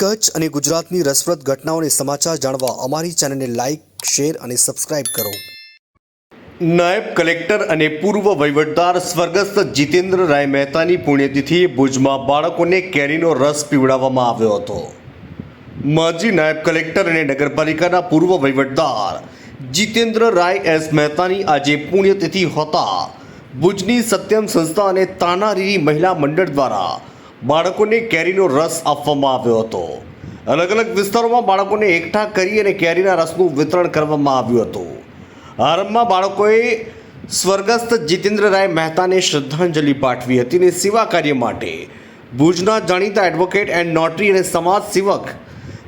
કચ્છ અને ગુજરાતની રસપ્રદ ઘટનાઓને સમાચાર જાણવા અમારી ચેનલને લાઇક શેર અને સબસ્ક્રાઇબ કરો. નાયબ કલેક્ટર અને પૂર્વ વહીવટદાર સ્વર્ગસ્થ જીતેન્દ્ર રાય મહેતાની પુણ્યતિથિએ ભુજમાં બાળકોને કેરીનો રસ પીવડાવવામાં આવ્યો હતો. માજી નાયબ કલેક્ટર અને નગરપાલિકાના પૂર્વ વહીવટદાર જીતેન્દ્ર રાય એસ મહેતાની આજે પુણ્યતિથિ હોતા ભુજની સત્યમ સંસ્થા અને તાનારીરી મહિલા મંડળ દ્વારા બાળકોને કેરીનો રસ આપવામાં આવ્યો હતો. અલગ અલગ વિસ્તારોમાં બાળકોને એકઠા કરી અને કેરીના રસનું વિતરણ કરવામાં આવ્યું હતું. આરંભમાં બાળકોએ સ્વર્ગસ્થ જીતેન્દ્ર રાય મહેતાને શ્રદ્ધાંજલિ પાઠવી હતી અને સેવા કાર્ય માટે ભુજના જાણીતા એડવોકેટ એન્ડ નોટરી અને સમાજ સેવક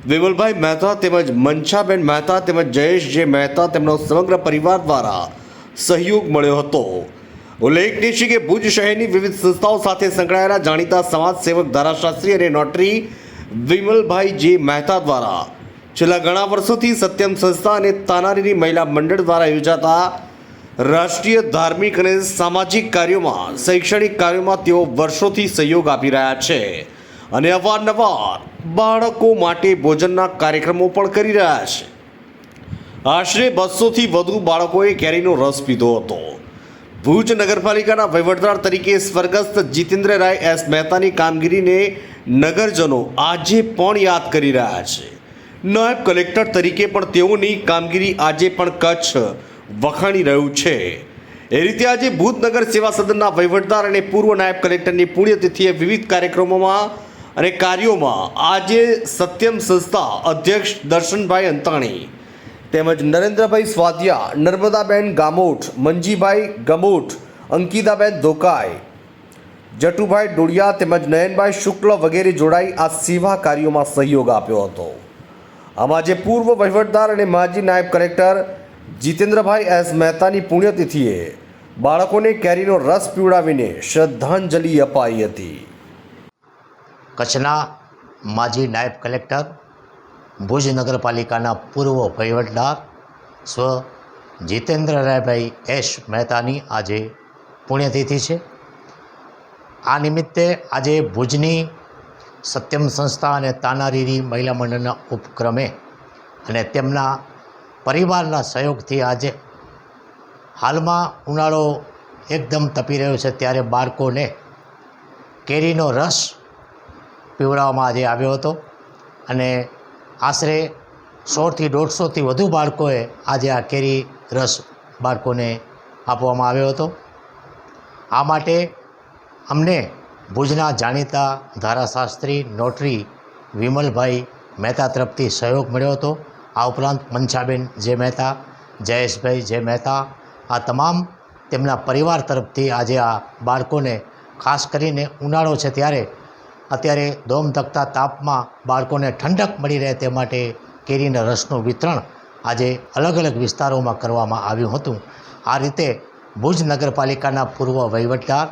વિમલભાઈ મહેતા તેમજ મનછાબેન મહેતા તેમજ જયેશ જે મહેતા તેમનો સમગ્ર પરિવાર દ્વારા સહયોગ મળ્યો હતો. ઉલ્લેખનીય છે કે ભુજ શહેરની વિવિધ સંસ્થાઓ સાથે સંકળાયેલા જાણીતા સમાજ સેવક ધારાશાસ્ત્રી અને નોટરી વિમલભાઈ જે મહેતા દ્વારા છેલ્લા ઘણા વર્ષોથી સત્યમ સંસ્થા અને તાનારીની મહિલા મંડળ દ્વારા યોજાતા રાષ્ટ્રીય ધાર્મિક અને સામાજિક કાર્યોમાં, શૈક્ષણિક કાર્યોમાં તેઓ વર્ષોથી સહયોગ આપી રહ્યા છે અને અવારનવાર બાળકો માટે ભોજનના કાર્યક્રમો પણ કરી રહ્યા છે. આશરે બસોથી વધુ બાળકોએ કેરીનો રસ પીધો હતો. ભુજ નગરપાલિકાના વહીવટદાર તરીકે સ્વર્ગસ્થ જીતેન્દ્ર રાય એસ મહેતાની કામગીરીને નગરજનો આજે પણ યાદ કરી રહ્યા છે. નાયબ કલેક્ટર તરીકે પણ તેઓની કામગીરી આજે પણ કચ્છ વખાણી રહ્યું છે. એ રીતે આજે ભૂતનગર સેવા સદનના વહીવટદાર અને પૂર્વ નાયબ કલેક્ટરની પુણ્યતિથિએ વિવિધ કાર્યક્રમોમાં અને કાર્યોમાં આજે સત્યમ સંસ્થા અધ્યક્ષ દર્શનભાઈ અંતાણી તેમજ નરેન્દ્રભાઈ સ્વાધ્યા નર્મદાબેન ગામોઠ, મંજીભાઈ ગમોઠ, અંકિતાબેન ધોકાય જટુભાઈ ડોડિયા તેમજ નયનભાઈ શુક્લ વગેરે જોડાઈ આ સેવા કાર્યોમાં સહયોગ આપ્યો હતો. આમાં જે પૂર્વ વહીવટદાર અને માજી નાયબ કલેક્ટર જીતેન્દ્રભાઈ એસ મહેતાની પુણ્યતિથિએ બાળકોને કેરીનો રસ પીવડાવીને શ્રદ્ધાંજલિ અપાઈ હતી. કચ્છના માજી નાયબ કલેક્ટર ભુજ નગરપાલિકાના પૂર્વ વહીવટદાર સ્વ જીતેન્દ્રરાયભાઈ એશ મહેતાની આજે પુણ્યતિથિ છે. આ નિમિત્તે આજે ભુજની સત્યમ સંસ્થા અને તાનારીરી મહિલા મંડળના ઉપક્રમે અને તેમના પરિવારના સહયોગથી આજે હાલમાં ઉનાળો એકદમ તપી રહ્યો છે ત્યારે બાળકોને કેરીનો રસ પીવડાવવામાં આજે આવ્યો હતો. અને આશરે સોથી દોઢસોથી વધુ બાળકોએ આજે આ કેરી રસ બાળકોને આપવામાં આવ્યો હતો. આ માટે અમને ભુજના જાણીતા ધારાશાસ્ત્રી નોટરી વિમલભાઈ મહેતા તરફથી સહયોગ મળ્યો હતો. આ ઉપરાંત મનછાબેન જે મહેતા, જયેશભાઈ જે મહેતા, આ તમામ તેમના પરિવાર તરફથી આજે આ બાળકોને ખાસ કરીને ઉનાળો છે ત્યારે અત્યારે દોમ ધકતા તાપમાં બાળકોને ઠંડક મળી રહે તે માટે કેરીના રસનું વિતરણ આજે અલગ અલગ વિસ્તારોમાં કરવામાં આવ્યું હતું. આ રીતે ભુજ નગરપાલિકાના પૂર્વ વહીવટદાર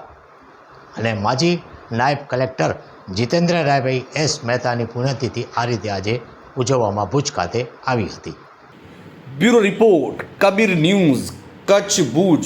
અને માજી નાયબ કલેક્ટર જીતેન્દ્ર રાયભાઈ એસ મહેતાની પુણ્યતિથિ આ રીતે આજે ઉજવવામાં ભુજ ખાતે આવી હતી. Bureau report, Kabir news, Kutch Bhuj.